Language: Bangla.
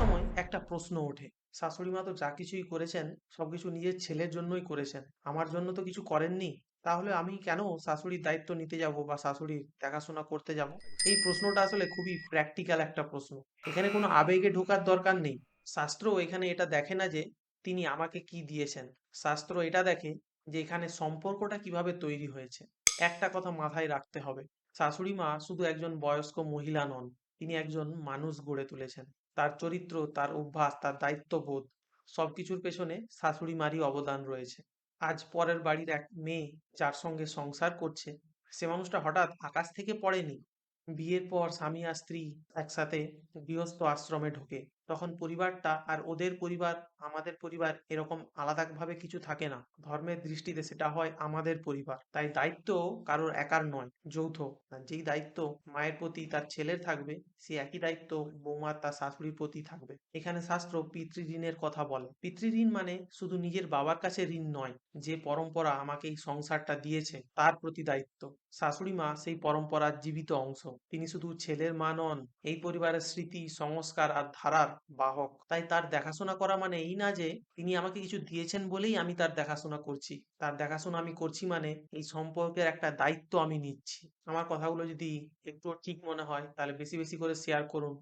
সময় একটা প্রশ্ন ওঠে। শাশুড়ি মা তো যা কিছুই করেছেন সবকিছু নিজের ছেলের জন্যই করেছেন। আমার জন্য তো কিছু করেননি। তাহলে আমি কেন শাশুড়ির দায়িত্ব নিতে যাব বা শাশুড়ির দেখাশোনা করতে যাব? এই প্রশ্নটা আসলে খুবই প্র্যাকটিক্যাল একটা প্রশ্ন। এখানে কোনো আবেগে ঢোকার দরকার নেই। শাস্ত্র এখানে এটা দেখে না যে তিনি আমাকে কি দিয়েছেন। শাস্ত্র এটা দেখে যে এখানে সম্পর্কটা কীভাবে তৈরি হয়েছে। একটা কথা মাথায় রাখতে হবে। শাশুড়ি মা শুধু একজন বয়স্ক মহিলা নন। তিনি একজন মানুষ গড়ে তুলেছেন। তার চরিত্র, তার অভ্যাস, তার দায়িত্ববোধ সবকিছুর পেছনে শাশুড়ি মারি অবদান রয়েছে। আজ পরের বাড়ির এক মেয়ে যার সঙ্গে সংসার করছে, সে মানুষটা হঠাৎ আকাশ থেকে পড়েনি। বিয়ের পর স্বামী আর স্ত্রী একসাথে গৃহস্থ আশ্রমে ঢোকে। তখন পরিবারটা আর ওদের পরিবার, আমাদের পরিবার এরকম আলাদাভাবে কিছু থাকে না। ধর্মের দৃষ্টিতে সেটা হয় আমাদের পরিবার। তাই দায়িত্ব কারোর একার নয়, যৌথ। যেই দায়িত্ব মায়ের প্রতি তার ছেলের থাকবে, সে একই দায়িত্ব বৌমার তার শাশুড়ির প্রতি থাকবে। এখানে শাস্ত্র পিতৃঋণের কথা বলে। পিতৃঋণ মানে শুধু নিজের বাবার কাছে ঋণ নয়, যে পরম্পরা আমাকে এই সংসারটা দিয়েছে, তার প্রতি দায়িত্ব। শাশুড়ি মা সেই পরম্পরার জীবিত অংশ। তিনি শুধু ছেলের মা নন, এই পরিবারের স্মৃতি, সংস্কার আর ধারার বাহক। তাই তার দেখাশোনা করা মানে এই না যে, তিনি আমাকে কিছু দিয়েছেন বলেই আমি তার দেখাশোনা করছি। তার দেখাশোনা আমি করছি মানে এই সম্পর্কের একটা দায়িত্ব আমি নিচ্ছি। আমার কথাগুলো যদি একটু ঠিক মনে হয়, তাহলে বেশি বেশি করে শেয়ার করুন।